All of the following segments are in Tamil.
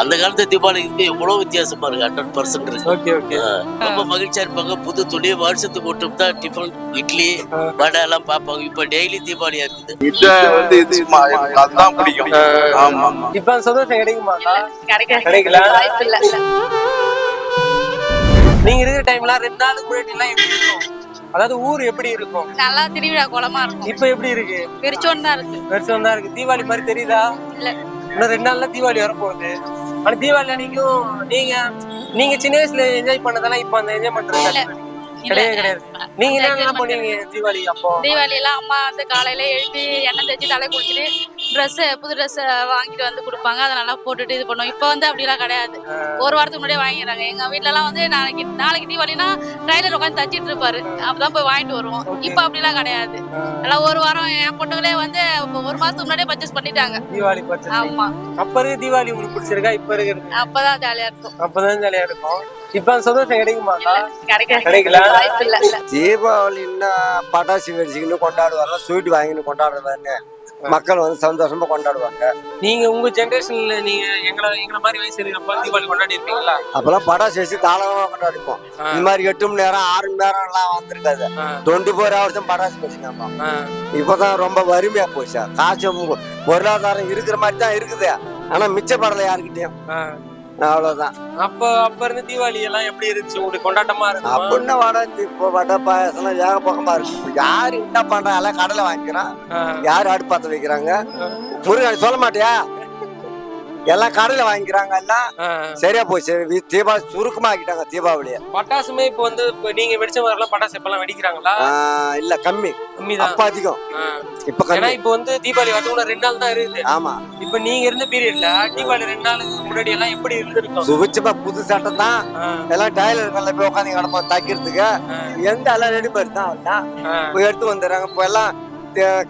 அந்த காலத்து தீபாவளி இருக்கு எவ்வளவு வித்தியாசமா இருக்கு ஹண்ட்ரட் பர்சன்ட் இருக்கு. Okay okay. ஆ, ரொம்ப மகிழ்ச்சியா இருப்பாங்க. புது துணி வருஷத்துக்கு மட்டும் தான் டிஃபன் இட்லி வடை எல்லாம் பார்ப்பாங்க. இப்ப டெய்லி தீபாவளியா இருக்குது இத வந்து பிடிக்கும். ஆமா இப்ப சந்தோஷம் கிடைக்கல. நீங்க இருக்கிற டைம்ல ரெண்டு நாளுக்கு முன்னாடி எல்லாம் எப்படி இருக்கும்? அதாவது ஊர் எப்படி இருக்கும்? நல்லா திருவிழா குளமா இருக்கும். இப்ப எப்படி இருக்கு? பிரிச்சோன்னு தான் இருக்கு. பெருசா தான் இருக்கு. தீபாவளி மாதிரி தெரியுதா? இல்ல. இன்னும் ரெண்டு நாள்ல தீபாவளி வரப்போகுது. ஆனா தீபாவளி அன்னைக்கும் நீங்க நீங்க சின்ன வயசுல என்ஜாய் பண்ணதெல்லாம் இப்ப அந்த என்ஜாய் பண்றது. கிடையாது கிடையாது நீங்க என்ன பண்ணுவீங்க தீபாவளி அப்போ? தீபாவளி எல்லாம் அம்மா வந்து காலையில எழுப்பி எண்ணெய் தேய்ச்சி தலை குளிச்சுட்டு ட்ரெஸ் புது ட்ரெஸ் வாங்கிட்டு வந்து கொடுப்பாங்க. அதை நல்லா போட்டுட்டு இது பண்ணுவோம். இப்போ வந்து அப்படிலாம் கிடையாது. ஒரு வாரத்துக்கு முன்னாடியே வாங்கிடுறாங்க. எங்க வீட்ல எல்லாம் வந்து நாளைக்கு நாளைக்கு தீபாவளினா ட்ரைலர் உட்காந்து தச்சிட்டு இருப்பாரு. அப்பதான் போய் வாங்கிட்டு வருவோம். இப்போ அப்படிலாம் கிடையாது. எல்லாம் ஒரு வாரம் என் பொண்ணுங்களே வந்து ஒரு மாசத்துக்கு முன்னாடியே பர்ச்சேஸ் பண்ணிட்டாங்க. தீபாவளி பர்ச்சேஸ் ஆமா. அப்ப இருக்க தீபாவளி உங்களுக்கு பிடிச்சிருக்கா? இப்ப இருக்கிறது அப்பதான் ஜாலியா இருக்கும். அப்பதான் ஜாலியா இருக்கும். இப்ப சந்தோஷம் கிடைக்குமாக்கா கிடைக்க கிடைக்கல. தீபாவளின்னா பட்டாசு வெடிச்சுக்கின்னு கொண்டாடுவாங்க ஸ்வீட் வாங்கின்னு கொண்டாடுறதானே மக்கள் வந்து சந்தோஷமா கொண்டாடுவாங்க. நீங்க உங்க ஜெனரேஷன்ல நீங்க எங்களை எங்களை மாதிரி வயசு இருக்கிறப்ப தீபாவளி கொண்டாடி இருப்பீங்களா அப்பெல்லாம் பட்டாசு வச்சு தாளமா கொண்டாடிப்போம். இது மாதிரி எட்டு மணி நேரம் ஆறு மணி நேரம் எல்லாம் வந்திருக்காது. டுவெண்ட்டி ஃபோர் ஹவர்ஸும் பட்டாசு வச்சுக்கோமா. இப்பதான் ரொம்ப வறுமையா போச்சா. காசு பொருளாதாரம் இருக்கிற மாதிரி தான் இருக்குது. ஆனா மிச்சப்படலை யாருக்கிட்டையும். அவ்வளவுதான். அப்ப அப்ப இருந்து தீபாவளி எல்லாம் எப்படி இருந்துச்சு? உங்களுக்கு கொண்டாட்டமா இருக்கும் அப்படின்னு வடை இப்போ வடை பாயசம் ஏக பக்கமா இருக்கு யாரு என்ன பண்றாங்க எல்லாம் கடையில வாங்கிக்கிறான். யாரு அடுப்பாத்த வைக்கிறாங்க? முருகன் சொல்ல மாட்டியா? எல்லாம் கடையில வாங்கிக்கிறாங்க. எல்லாம் சரியா போச்சு. தீபாவளி சுருக்கமா ஆக்கிட்டாங்க தீபாவளிய. பட்டாசுமே இப்ப வந்து இப்ப நீங்க வெடிச்ச மாதிரிலாம் பட்டாசு இப்பெல்லாம் வெடிக்கிறாங்களா? இல்ல கம்மி. கம்மிதான். அப்ப அதிகம். இப்ப ஏன்னா கம்மி இப்ப வந்து தீபாவளி வரது கூட ரெண்டு நாள் தான் இருக்குது. ஆமா. இப்ப நீங்க இருந்த பீரியட்ல தீபாவளி ரெண்டு நாளுக்கு முன்னாடி எல்லாம் எப்படி இருந்திருக்கும் சுபிச்சமா புது சட்டை தான். எல்லாம் டைலர் கல்ல போய் உட்காந்து கிடப்போம் தைக்கிறதுக்கு. எந்த எல்லாம். ரெடிமேட் தான் எடுத்து வந்துடுறாங்க. இப்போ எல்லாம்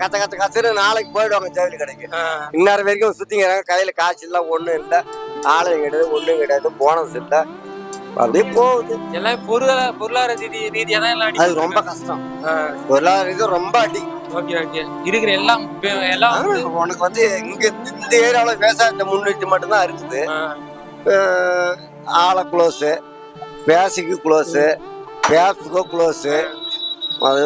கச்ச கச்ச கச்சரு நாளைக்கு போயிடுவாங்க ஜவுளி கடைக்கு. இந்நேரம் வரைக்கும் சுத்திங்கிறாங்க கையில காசு இல்லை ஒண்ணும் இல்லை. ஆளும் கிடையாது ஒண்ணும் கிடையாது போனஸ் இல்லை. அப்படியே போகுது. எல்லாம் பொருளாதார பொருளாதார ரீதி ரீதியா தான் எல்லாம் அது ரொம்ப கஷ்டம். பொருளாதார இது ரொம்ப அடி. Okay okay. இருக்கிற எல்லாம் எல்லாம் உனக்கு வந்து இங்க இந்த ஏரியாவுல விவசாயத்தை முன்னிட்டு மட்டும்தான் இருக்குது. ஆ, அஹ் ஆலை க்ளோஸு பேசிக்கு க்ளோஸு பேப்ஸுக்கோ க்ளோஸு அது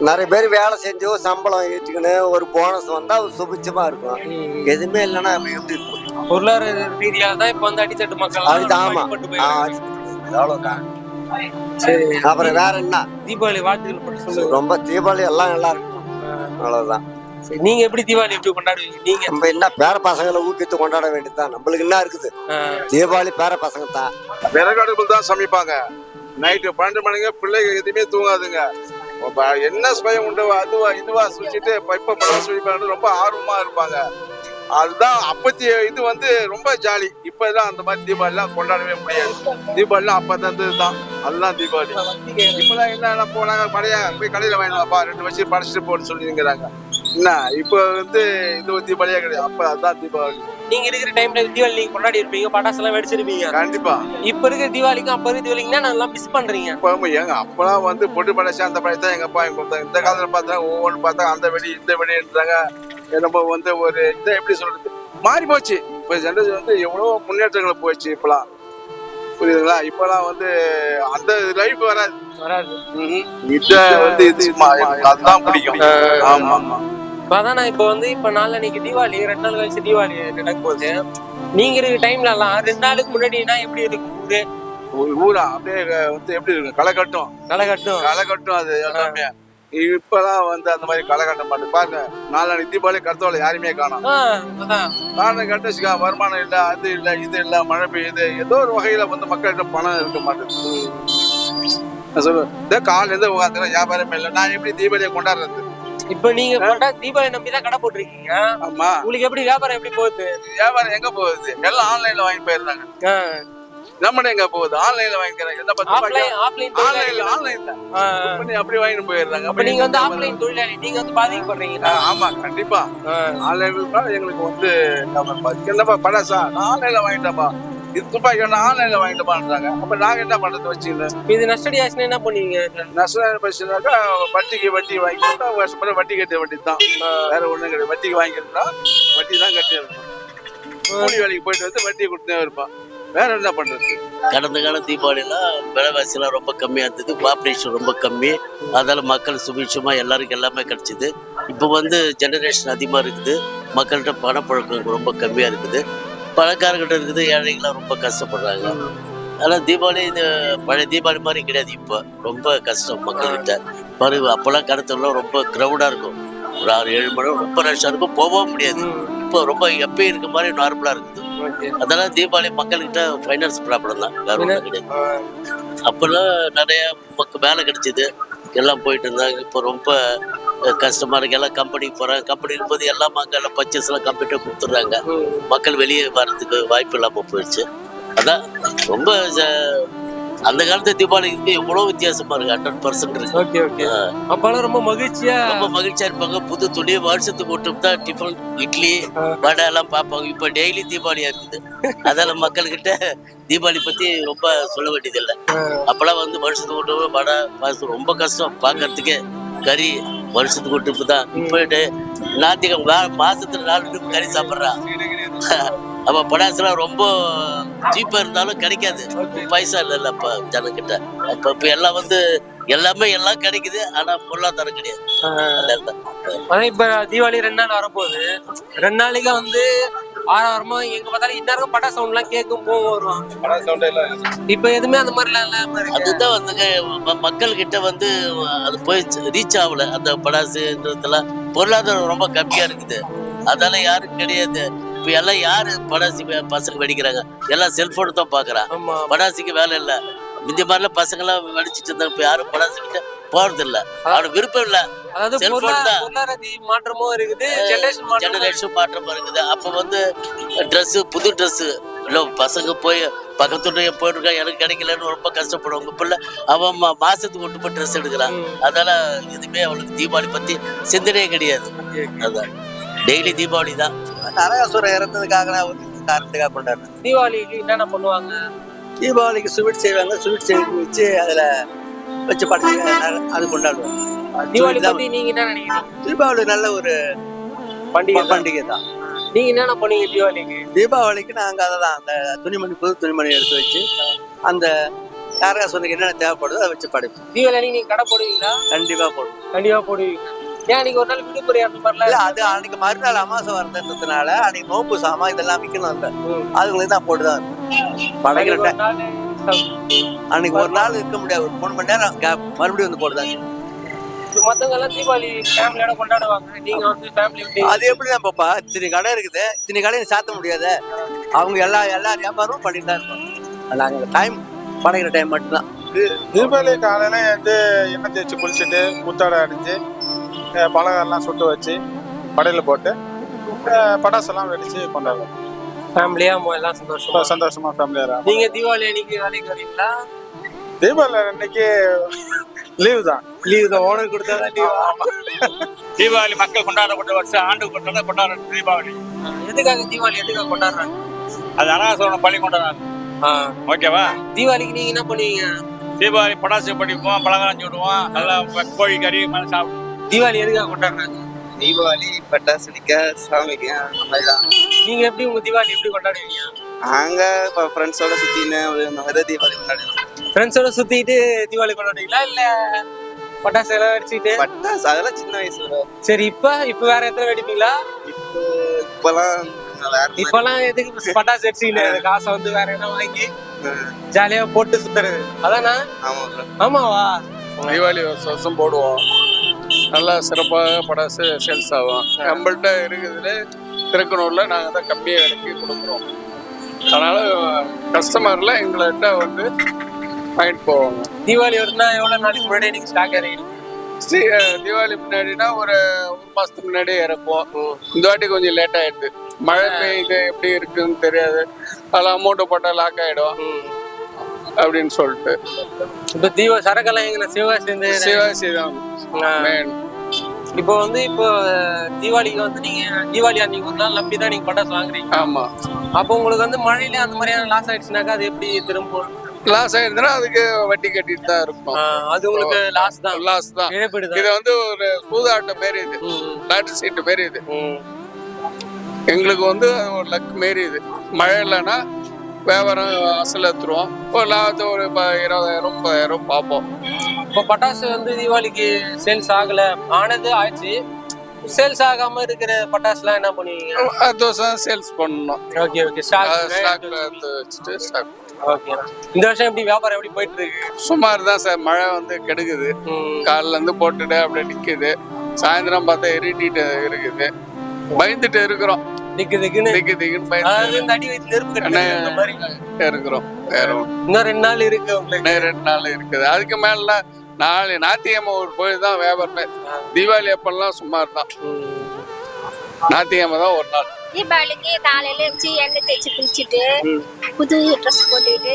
நிறைய பேர் வேலை செஞ்சு சம்பளம் ஏற்றிக்கின்னு ஒரு போனஸ் வந்தா சுபிச்சமா இருக்கும். ம். எதுவுமே இல்லைன்னா எப்படி இருக்கும் பொருளாதார ரீதியா தான் இப்ப வந்து அடித்தட்டு மக்கள் அது ஆமா. பாதிக்கப்பட்டு ஆ, போயிடுறாங்க. அவ்வளவுதான். சரி. அப்புறம் வேற என்ன? தீபாவளி வாழ்த்துக்கள் மட்டும் சொல்லுங்க. ரொம்ப தீபாவளி எல்லாம் நல்லா இருக்கும். அவ்வளவுதான். சரி, நீங்க எப்படி தீபாவளி எப்படி கொண்டாடுவீங்க? நீங்க? நம்ம என்ன பேர பசங்களை ஊக்கிட்டு கொண்டாட வேண்டியதுதான். நம்மளுக்கு என்ன இருக்குது? தீபாவளி பேர பசங்க தான். விறகு அடுப்பில் தான் சமைப்பாங்க. நைட்டு பன்னெண்டு மணிக்கு பிள்ளைங்க எதுவுமே தூங்காதுங்க. என்ன சுயம் உண்டு அதுவா இதுவா சுழிச்சிட்டு பைப்ப படம் சுழிப்பாங்க ரொம்ப ஆர்வமா இருப்பாங்க. அதுதான் அப்பத்தி இது வந்து ரொம்ப ஜாலி. இப்ப எல்லாம் அந்த மாதிரி தீபாவளிலாம் கொண்டாடவே முடியாது. தீபாவளிலாம் அப்ப தந்தது தான் அதுதான் தீபாவளி. இப்பெல்லாம் என்ன போனாங்க பழைய போய் கடையில வாங்கினாப்பா ரெண்டு வருஷம் படைச்சிட்டு போன்னு சொல்லிங்கிறாங்க என்ன இப்போ வந்து இது தீபாவளியாக கிடையாது. அப்ப அதுதான் தீபாவளி. நீங்க இருக்கிற டைம்ல தீபாவளி நீங்க கொண்டாடி இருப்பீங்க பட்டாசு எல்லாம் வெடிச்சிருப்பீங்க. கண்டிப்பா. இப்ப இருக்கிற தீபாவளிக்கும் அப்ப இருக்கிற தீபாவளிக்குன்னா நல்லா மிஸ் பண்றீங்க. அப்ப எங்க அப்பெல்லாம் வந்து பொட்டு படைச்சு அந்த பழைய தான் எங்க அப்பா எங்க கொடுத்தாங்க இந்த காலத்துல பார்த்தா ஒவ்வொன்று பார்த்தா அந்த வெடி இந்த வெடின்றாங்க. நம்ம வந்து ஒரு இதை எப்படி சொல்றது? மாறி போச்சு. இப்ப ஜெனரேஷன் வந்து எவ்வளவோ முன்னேற்றங்கள் போயிடுச்சு இப்பெல்லாம். புரியுதுங்களா? இப்பெல்லாம் வந்து அந்த லைஃப் வராது. வராது. இத வந்து இது அதுதான் பிடிக்கும். ஆமா ஆமா இப்ப அதான் நான் இப்ப வந்து இப்ப நாளைக்கு தீபாவளி ரெண்டு நாள் கழிச்சு தீபாவளி நடக்க போகுது நீங்க இருக்கிற டைம்ல எல்லாம் ரெண்டு நாளுக்கு முன்னாடினா எப்படி இருக்கும் ஊரு? ஊரா? அப்படியே வந்து எப்படி இருக்கும் களை கட்டும். களை கட்டும். களை கட்டும் அது எல்லாமே. இப்பெல்லாம் வந்து அந்த மாதிரி களை கட்ட மாட்டேன். பாருங்க நாளைக்கு தீபாவளி கருத்தவளை யாருமே காணோம். காரணம் கட்டுச்சுக்கா வருமானம் இல்ல அது இல்ல இது இல்ல மழை பெய்யுது ஏதோ ஒரு வகையில வந்து மக்கள்கிட்ட பணம் இருக்க மாட்டேங்குது நான் சொல்லுவேன் இதே காலையில இருந்து உட்காந்துனா வியாபாரமே இல்லை. நான் எப்படி தீபாவளியை கொண்டாடுறது? இப்ப நீங்க கொண்டா தீபாவளி நம்பி தான் கடை போட்டிருக்கீங்க. ஆமா. உங்களுக்கு எப்படி வியாபாரம் எப்படி போகுது? வியாபாரம் எங்க போகுது? எல்லாம் ஆன்லைன்ல வாங்கி போயிருந்தாங்க. நம்மட எங்க போகுது? ஆன்லைன்ல வாங்கிக்கிறாங்க. என்ன பத்து ஆஃப்லைன் ஆஃப்லைன் ஆன்லைன்ல ஆன்லைன்ல பண்ணி அப்படியே வாங்கிட்டு போயிடுறாங்க அப்ப நீங்க வந்து ஆஃப்லைன் தொழிலாளி. நீங்க வந்து பாதிக்கப்படுறீங்களா ஆ, ஆமா கண்டிப்பா. ஆன்லைன்ல எங்களுக்கு வந்து நம்ம என்னப்பா படாசா நான் ஆன்லைன்ல வாங்கிட்டேப்பா இது துப்பாக்கி ஒன்று ஆன்லைன்ல வாங்கிட்டப்பான்றாங்க அப்ப நாங்க என்ன பண்றது வச்சுக்கிட்டு இது நஷ்டடி ஆச்சுன்னா என்ன பண்ணுவீங்க? நஷ்டம் பிரச்சனைக்கா வட்டிக்கு வட்டி வாங்கிட்டா வருஷம் வட்டி கட்ட வேண்டியது தான் வேற ஒண்ணும் கிடையாது. வட்டிக்கு வாங்கியிருந்தா வட்டி தான் கட்டி இருக்கணும் கூலி வேலைக்கு போயிட்டு வந்து வட்டியை கொடுத்தே இருப்பான். வேற என்ன பண்றது? கடந்த கால தீபாவளிலாம் விலைவாசிலாம் ரொம்ப கம்மியாக இருந்தது பாப்புலேஷன் ரொம்ப கம்மி. அதால் மக்கள் சுபிட்சமாக எல்லாருக்கும் எல்லாமே கிடச்சிது. இப்போ வந்து ஜெனரேஷன் அதிகமாக இருக்குது. மக்கள்கிட்ட பணப்பழக்கம் ரொம்ப கம்மியாக இருக்குது. பணக்காரர்கிட்ட இருக்குது ஏழைகள்லாம் ரொம்ப கஷ்டப்படுறாங்க. ஆனால் தீபாவளி இந்த பழைய தீபாவளி மாதிரி கிடையாது. இப்போ ரொம்ப கஷ்டம் மக்கள்கிட்ட. பாரு அப்போல்லாம் கடத்தலாம் ரொம்ப க்ரௌடாக இருக்கும். ஒரு ஆறு ஏழு மணி ரொம்ப ரஷ்ஷாக இருக்கும். போகவும் முடியாது. இப்போ ரொம்ப எப்பயும் இருக்க மாதிரி நார்மலாக இருக்குது. அதெல்லாம் தீபாவளி மக்கள்கிட்ட ஃபைனான்ஸ் ப்ராப்ளம் தான். வேற ஒன்றும் கிடையாது. அப்போல்லாம் நிறைய வேலை கிடைச்சிது. எல்லாம் போயிட்டு இருந்தாங்க. இப்போ ரொம்ப இருக்கு எல்லாம் கம்பெனிக்கு போறாங்க. கம்பெனி இருக்கும்போது எல்லா மக்கள் பர்ச்சேஸ் எல்லாம் கம்ப்யூட்டர் கொடுத்துட்றாங்க. மக்கள் வெளியே வர்றதுக்கு வாய்ப்பு இல்லாமல் போயிடுச்சு. அதான் ரொம்ப அந்த காலத்து தீபாவளிக்கு எவ்வளோ வித்தியாசமா இருக்கு. ஹண்ட்ரட் பர்சன்ட் இருக்கு. ஓகே ஓகே அப்பெல்லாம் ரொம்ப மகிழ்ச்சியா? ரொம்ப மகிழ்ச்சியா இருப்பாங்க. புது துணி வருஷத்துக்கு மட்டும் தான் டிஃபன் இட்லி வடை எல்லாம் பார்ப்பாங்க. இப்போ டெய்லி தீபாவளியா இருக்குது. அதெல்லாம் மக்கள்கிட்ட தீபாவளி பத்தி ரொம்ப சொல்ல வேண்டியதில்லை. அப்பெல்லாம் வந்து வருஷத்துக்கு ஒரு வடை ரொம்ப கஷ்டம். பார்க்கறதுக்கே கறி வருஷத்துக்கு ஒரு ட்ரிப்பு தான் இப்போ ஞாயிற்றுக்கிழமை மாசத்துல நாலு ட்ரிப்பு கறி சாப்பிட்றான் அப்ப படாசுலாம் ரொம்ப சீப்பா இருந்தாலும் கிடைக்காது. பைசா இல்லைல்ல அப்ப ஜனக்கிட்ட அப்ப இப்ப எல்லாம் வந்து எல்லாமே எல்லாம் கிடைக்குது ஆனா பொருளாதாரம் கிடையாது. அதான் இப்ப. தீபாவளி ரெண்டு நாள் வரப்போகுது. ரெண்டு நாளைக்கு வந்து ஆறாயிரமா எங்க பார்த்தாலும் இந்நேரம் பட்டா சவுண்ட் எல்லாம் கேட்கும் போகும் வருவாங்க இப்ப எதுவுமே அந்த மாதிரி எல்லாம் அதுதான் வந்துங்க ம- மக்கள் கிட்ட வந்து அது போய் ரீச் ஆகல. அந்த படாசுன்றதுலாம் பொருளாதாரம் ரொம்ப கம்மியா இருக்குது. அதால யாரும் கிடையாது. இப்ப எல்லாம் யாரு படாசி பசங்க வெடிக்கிறாங்க? எல்லாம் செல்போன் தான் பாக்குறான் படாசிக்கு வேலை இல்ல. இந்த மாதிரிலாம் பசங்க எல்லாம் வெடிச்சிட்டு இருந்தாங்க. இப்ப யாரும் படாசு கிட்ட போறது இல்ல அவனுக்கு விருப்பம் இல்ல. அதாவது மாற்றமும் இருக்குது ஜெனரேஷன் மாற்றம் ஜெனரேஷன் மாற்றம் இருக்குது. அப்ப வந்து Dress புது Dress. இல்ல பசங்க போய் பக்கத்துல போயிட்டு எனக்கு கிடைக்கலன்னு ரொம்ப கஷ்டப்படுவாங்க. பிள்ளை அவன் மாசத்துக்கு ஒட்டு போய் ட்ரெஸ் எடுக்கிறான். அதனால எதுவுமே அவளுக்கு தீபாவளி பத்தி சிந்தனையே கிடையாது. அதான். டெய்லி தீபாவளி தான் நரகாசுரம் இறந்ததுக்காக காரணத்துக்காக கொண்டாடுறேன் தீபாவளிக்கு என்னென்ன பண்ணுவாங்க? தீபாவளிக்கு ஸ்வீட் செய்வாங்க ஸ்வீட் செய்து வச்சு அதில் வச்சு படைச்சு அது கொண்டாடுவோம் தீபாவளி. பத்தி நீங்க என்ன நினைக்கிறீங்க? தீபாவளி நல்ல ஒரு பண்டிகை. பண்டிகை தான். நீங்க என்னென்ன பண்ணுவீங்க தீபாவளிக்கு? தீபாவளிக்கு நாங்கள் அதை தான் அந்த துணிமணி புது துணிமணி எடுத்து வச்சு அந்த நரகாசுரனுக்கு என்னென்ன தேவைப்படுதோ அதை வச்சு படைப்போம். தீபாவளி அன்னைக்கு நீங்க கடை போடுவீங்களா? கண்டிப்பாக போடுவோம். கண்டிப்பா போடுவீங்க. ஏன் அன்னைக்கு ஒரு நாள் விடுமுறை அந்த மாதிரிலாம் இல்ல அது அன்னைக்கு மறுநாள் அமாவாசை வரதுன்றதுனால அன்னைக்கு நோம்பு சாமா இதெல்லாம் விற்கணும் அந்த அதுங்களுக்கு தான் போட்டுதான் படைக்கிற அன்னைக்கு டைம் ஒரு நாள் இருக்க முடியாது. ஒரு மூணு மணி நேரம் கேப் மறுபடியும் வந்து போடுதாங்க இப்ப மத்தவங்க எல்லாம் தீபாவளி ஃபேமிலியோட கொண்டாடுவாங்க. நீங்க வந்து ஃபேமிலி அது எப்படி தான் பாப்பா? இத்தனை கடை இருக்குது. இத்தனை கடையை சாத்த முடியாது. அவங்க எல்லா எல்லா வியாபாரமும் பண்ணிட்டு தான் நாங்கள் டைம் படைக்கிற டைம் மட்டும்தான். தீபாவளி காலையில வந்து எண்ணெய் தேய்ச்சி குளிச்சுட்டு புத்தாடை அடிஞ்சு அஹ் பலகாரம்லாம் சுட்டு வச்சு படையில போட்டு பட்டாசெல்லாம் வெடிச்சு கொண்டாடுவோம். ஃபேமிலியா எல்லாம் சந்தோஷமா? சந்தோஷமா ஃபேமிலியாக நீங்க தீபாவளி அன்னைக்கு வேலைக்கு வரீங்களா? தீபாவளி அன்னைக்கு லீவு தான். லீவு தான். ஓனர் கொடுத்தா தீபாவளி மக்கள் கொண்டாடப்பட்ட வருஷம் ஆண்டு கொண்டாட கொண்டாடுற தீபாவளி. எதுக்காக தீபாவளி எதுக்காக கொண்டாடுறாங்க? அது அனாசோரம் பள்ளி கொண்டாடுறாங்க. ஓகேவா? தீபாவளிக்கு நீங்க என்ன பண்ணுவீங்க? தீபாவளி படாசு படிப்போம் பலகாரம் சுடுவோம் நல்லா கோழி கறி மாதிரி சாப்பிடுவோம். தீபாவளி எதுக்காக கொண்டாடுறாங்க? தீபாவளி பட்டாசு வெடிக்க சாமிக்கு அந்த மாதிரி தான் நீங்க எப்படி உங்க தீபாவளி எப்படி கொண்டாடுவீங்க? நாங்கள் இப்போ ஃப்ரெண்ட்ஸோட சுற்றின்னு இந்த மாதிரி தீபாவளி கொண்டாடுவோம். ஃப்ரெண்ட்ஸோட சுத்திட்டு தீபாவளி கொண்டாடுவீங்களா? இல்ல பட்டாசு எல்லாம் அடிச்சுட்டு பட்டாசு அதெல்லாம் சின்ன வயசுல. சரி இப்ப இப்ப வேற எத்தனை வெடிப்பீங்களா? இப்போ இப்போலாம். இப்பெல்லாம் எதுக்கு பட்டாசு அடிச்சுக்கிட்டு காசை வந்து வேற என்ன வாங்கி ஜாலியா போட்டு சுத்துறது. அதானா? ஆமா. ஆமாவா? தீபாவளி வருஷம் போடுவோம். நல்லா சிறப்பாக படாசு சேல்ஸ் ஆகும். நம்மள்ட்ட இருக்குதுல திருக்கனூர்ல நாங்கள் தான் கம்மியாக விலைக்கு கொடுக்குறோம். அதனால கஸ்டமர்ல எங்கள்கிட்ட வந்து வாங்கிட்டு போவாங்க. தீபாவளி வருதுன்னா எவ்வளவு நாளைக்கு முன்னாடி நீங்க ஸ்டாக் ஸ்ரீ- அஹ் தீபாவளி முன்னாடினா ஒரு ஒரு மாசத்துக்கு முன்னாடியே இறப்போம் இந்த வாட்டி கொஞ்சம் லேட் ஆயிடுது. மழை பெய்யுது எப்படி இருக்குன்னு தெரியாது. அதில் அமௌண்ட் போட்டால் லாக் ஆயிடும். அப்படின்னு சொல்லிட்டு. இப்ப தீப சரக்கெல்லாம் எங்க சிவகாசி சிவாசி தான். இப்போ வந்து இப்போ தீபாவளிக்கு வந்து நீங்க தீபாவளி அன்னைக்கு ஒரு நாள் நம்பி தான் நீங்க பட்டாசு வாங்குறீங்க. ஆமா. அப்போ உங்களுக்கு வந்து மழையில அந்த மாதிரியான லாஸ் ஆயிடுச்சுனாக்கா அது எப்படி திரும்ப லாஸ் ஆயிடுதுன்னா அதுக்கு வட்டி கட்டிட்டு தான் இருக்கும் அது உங்களுக்கு லாஸ் தான். லாஸ் தான். இது வந்து ஒரு சூதாட்டம் மாரி இது. லாட்டரி சீட்டு மாரி இது. எங்களுக்கு வந்து ஒரு லக் மாரி இது. மழை இல்லைன்னா வியாபாரம் அசல் எடுத்துருவோம். ஒரு லாபத்தை ஒரு ப- இருபதாயிரம் முப்பதாயிரம் பார்ப்போம். இப்போ பட்டாசு வந்து தீபாவளிக்கு சேல்ஸ் ஆகல. ஆனது ஆச்சு. சேல்ஸ் ஆகாம இருக்கிற பட்டாசுலாம் என்ன பண்ணுவீங்க? அடுத்த வருஷம் சேல்ஸ் பண்ணணும். ஓகே ஓகே ஸ்டாக் ஸ்டாக்ல எடுத்து வச்சுட்டு ஸ்டாக் ஓகே இந்த வருஷம் எப்படி வியாபாரம் எப்படி போயிட்டு இருக்கு சுமார் தான் சார். மழை வந்து கெடுக்குது. காலைல இருந்து போட்டுட்டு அப்படியே நிக்குது. சாயந்தரம் பார்த்தா இருட்டிட்டு இருக்குது. பயந்துட்டு இருக்கிறோம். திக்கு திக்குன்னு திக்கு திக்குன்னு அதாவது பயந்து இந்த அடி வயிற்று நெருப்பு கட்டி அந்த மாதிரி. இருக்கிறோம். வேற ஒண்ணும் இன்னும் ரெண்டு நாள் இருக்கு உங்களுக்கு. இன்னும் ரெண்டு நாள் இருக்குது. அதுக்கு மேல நாளை ஞாயிற்றுக்கிழமை ஒரு கோயில் தான் வியாபாரமே தீபாவளி அப்பெல்லாம் சுமார் தான். ஞாயிற்றுக்கிழமை தான் ஒரு நாள். தீபாவளிக்கு காலையில எழுந்துச்சு எண்ணெய் தேய்ச்சி குளிச்சுட்டு புது ட்ரெஸ் போட்டுட்டு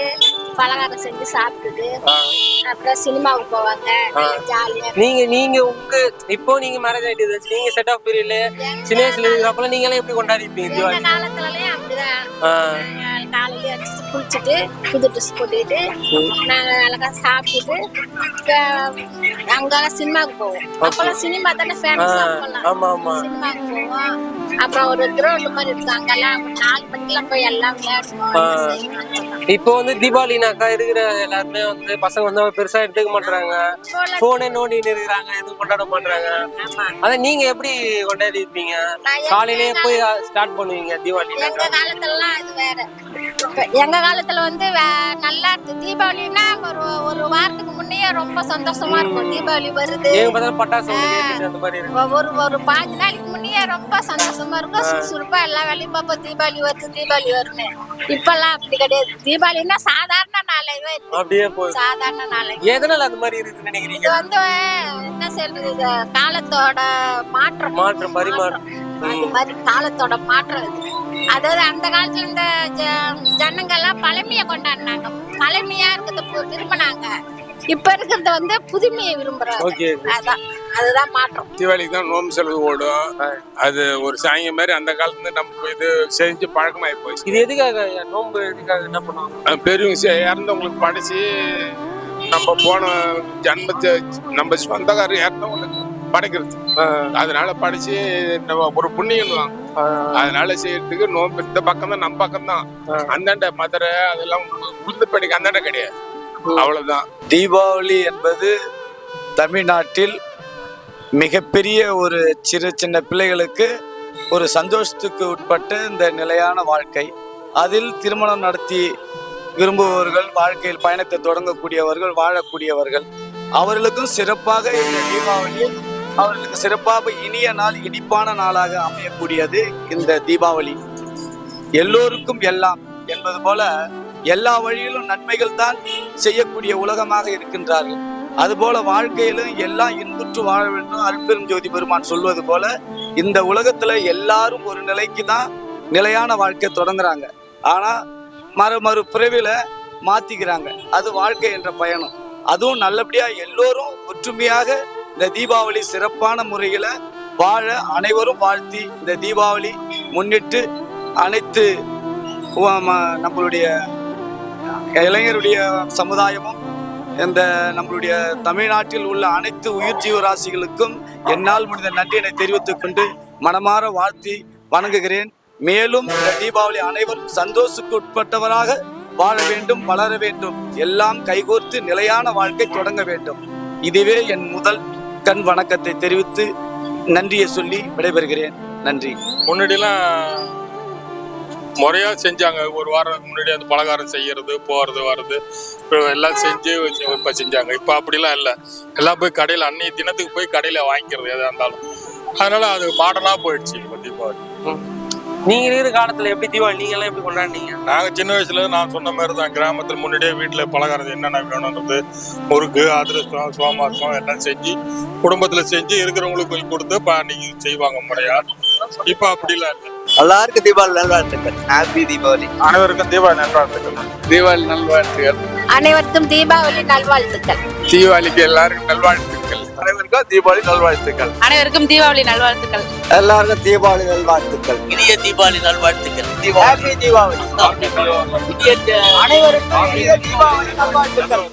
பலகாரம் செஞ்சு சாப்பிட்டுட்டு அப்புறம் சினிமாவுக்கு போவாங்க. ஜாலியா நீங்க நீங்க உங்க இப்போ நீங்க மேரேஜ் ஆயிட்டு நீங்க செட் ஆஃப் பீரியட்ல சின்ன வயசுல இருக்கிறப்பல நீங்க எல்லாம் எப்படி கொண்டாடிப்பீங்க தீபாவளி அப்படிதான். காலையில எழுந்துச்சு குளிச்சுட்டு புது ட்ரெஸ் போட்டுட்டு நாங்க அழகா சாப்பிட்டுட்டு அஹ் அங்க சினிமாவுக்கு போவோம். அப்பெல்லாம் சினிமா தானே ஃபேமஸ் சினிமாவுக்கு போவோம். அப்புறம் ஒரு கிரவுண்ட் மாதிரி இருக்கு அங்கெல்லாம் நாலு மணிக்கெல்லாம் போய் எல்லாம் விளையாடுவோம். இப்போ வந்து தீபாவளினாக்கா இருக்கிற எல்லாருமே வந்து பசங்க வந்து பெருசா எடுத்துக்க மாட்டாங்க போனே நோண்டிட்டு இருக்கிறாங்க எதுவும் கொண்டாட மாட்டாங்க அதான் நீங்க எப்படி கொண்டாடி இருப்பீங்க காலையிலேயே போய் ஸ்டார்ட் பண்ணுவீங்க தீபாவளி எங்க காலத்துலலாம் அது வேற. எங்க காலத்துல வந்து நல்லா இருக்கு. தீபாவளினா ஒரு ஒரு வாரத்துக்கு முன்னையே ரொம்ப சந்தோஷமா இருக்கும். தீபாவளி வருது. ஒரு ஒரு பாஞ்சு நாளைக்கு முன்னையே ரொம்ப சந்தோஷமா இருக்கும். சுறுசுறுப்பா எல்லா வேலையும் பார்ப்போம். தீபாவளி வருது தீபாவளி வரும்னு. இப்பெல்லாம் அப்படி கிடையாது. தீபாவளினா சாதாரண நாளாவே இருக்கு அப்படியே போகுது. சாதாரண நாளை. எதனால அந்த மாதிரி இருக்குன்னு நினைக்கிறீங்க? இது வந்து என்ன சொல்றது காலத்தோட மாற்றம். மாற்றம் பரிமாற்றம். அது மாதிரி காலத்தோட மாற்றம் அதாவது அந்த காலத்துல இந்த ஜ- ஜனங்கெல்லாம் பழமைய கொண்டாடினாங்க. பழமையா இருக்கிறத பு- விரும்பினாங்க. இப்ப இருக்கிறத வந்து புதுமையை விரும்புறாங்க. ஓகே அதான். அதுதான் மாற்றம். தீபாவளிக்கு தான் நோம்பு செலவு ஓடும். அது ஒரு சாங்கியம் மாதிரி அந்த காலத்துல நம்ம இது செஞ்சு பழக்கமாயி போச்சு. இது எதுக்காக நோன்பு எதுக்காக என்ன பண்ணுவாங்க? பெரியவங்க இறந்தவங்களுக்கு படைச்சு நம்ம போன ஜன்மத்தை நம்ம சொந்தக்காரர் இறந்தவங்களுக்கு படைக்கிறது. அதனால படைச்சு நம்ம ஒரு புண்ணியம் அதனால செய்யறதுக்கு நோம்பு இந்த பக்கம் தான் நம்ம பக்கம் தான். அந்தாண்ட மதுரை அதெல்லாம் உளுந்துப்படிக்கு அந்தாண்ட கிடையாது. அவ்வளவுதான். தீபாவளி என்பது தமிழ்நாட்டில் மிகப்பெரிய ஒரு சிறு சின்ன பிள்ளைகளுக்கு ஒரு சந்தோஷத்துக்கு உட்பட்ட இந்த நிலையான வாழ்க்கை. அதில் திருமணம் நடத்தி விரும்புபவர்கள் வாழ்க்கையில் பயணத்தை தொடங்கக்கூடியவர்கள் வாழக்கூடியவர்கள். அவர்களுக்கும் சிறப்பாக இந்த தீபாவளி அவர்களுக்கு சிறப்பாக இனிய நாள் இனிப்பான நாளாக அமையக்கூடியது இந்த தீபாவளி. எல்லோருக்கும் எல்லாம் என்பது போல எல்லா வழியிலும் நன்மைகள் தான் செய்யக்கூடிய உலகமாக இருக்கின்றார்கள். அதுபோல வாழ்க்கையிலும் எல்லாம் இன்புற்று வாழ வேண்டும் அருட்பெரும் ஜோதி பெருமான் சொல்வது போல இந்த உலகத்துல எல்லாரும் ஒரு நிலைக்கு தான் நிலையான வாழ்க்கை தொடங்குறாங்க. ஆனா மறு மறு பிறவில மாத்திக்கிறாங்க. அது வாழ்க்கை என்ற பயணம். அதுவும் நல்லபடியா எல்லோரும் ஒற்றுமையாக இந்த தீபாவளி சிறப்பான முறையில வாழ அனைவரும் வாழ்த்தி இந்த தீபாவளி முன்னிட்டு அனைத்து நம்மளுடைய இளைஞருடைய சமுதாயமும் இந்த நம்மளுடைய தமிழ்நாட்டில் உள்ள அனைத்து உயிர் ஜீவராசிகளுக்கும் என்னால் முடிந்த நன்றியினை தெரிவித்துக் கொண்டு மனமாற வாழ்த்தி வணங்குகிறேன். மேலும் இந்த தீபாவளி அனைவரும் சந்தோஷத்துக்கு உட்பட்டவராக வாழ வேண்டும் வளர வேண்டும். எல்லாம் கைகோர்த்து நிலையான வாழ்க்கை தொடங்க வேண்டும். இதுவே என் முதல் கண் வணக்கத்தை தெரிவித்து நன்றியை சொல்லி விடைபெறுகிறேன். நன்றி. முன்னாடிலாம் முறையா செஞ்சாங்க. ஒரு வாரம் முன்னாடி அந்த பலகாரம் செய்யறது போறது வர்றது. இப்போ எல்லாம் செஞ்சு வச்சு இப்போ செஞ்சாங்க. இப்போ அப்படிலாம் இல்லை. எல்லாம் போய் கடையில் அன்னைய தினத்துக்கு போய் கடையில் வாங்கிக்கிறது எதா இருந்தாலும். அதனால அது மாடலாக போயிடுச்சு. இப்போ தீபாவளி. நீங்க இருக்கிற காலத்துல எப்படி தீபாவளி நீங்க எல்லாம் எப்படி கொண்டாடினீங்க? நாங்கள் சின்ன வயசுல நான் சொன்ன மாதிரி தான் கிராமத்தில் முன்னாடியே வீட்டில் பலகாரம் என்னென்ன வேணுன்றது முறுக்கு அதிரசம் சோமாசம் எல்லாம் செஞ்சு குடும்பத்தில் செஞ்சு இருக்கிறவங்களுக்கு கொஞ்சம் கொடுத்து அன்னைக்கு செய்வாங்க முறையா. இப்போ அப்படிலாம் இல்லை. எல்லாருக்கும் தீபாவளி நல்வாழ்த்துக்கள். ஹாப்பி தீபாவளி. அனைவருக்கும் தீபாவளி நல்வாழ்த்துக்கள். தீபாவளி நல்வாழ்த்துகள் அனைவருக்கும் தீபாவளி நல்வாழ்த்துக்கள். தீபாவளிக்கு எல்லாருக்கும் நல்வாழ்த்துக்கள். அனைவருக்கும் தீபாவளி நல்வாழ்த்துக்கள். அனைவருக்கும் தீபாவளி நல்வாழ்த்துக்கள். எல்லாருக்கும் தீபாவளி நல்வாழ்த்துக்கள். இனிய தீபாவளி நல்வாழ்த்துக்கள். ஹாப்பி தீபாவளி இனிய அனைவருக்கும் தீபாவளி நல்வாழ்த்துக்கள்.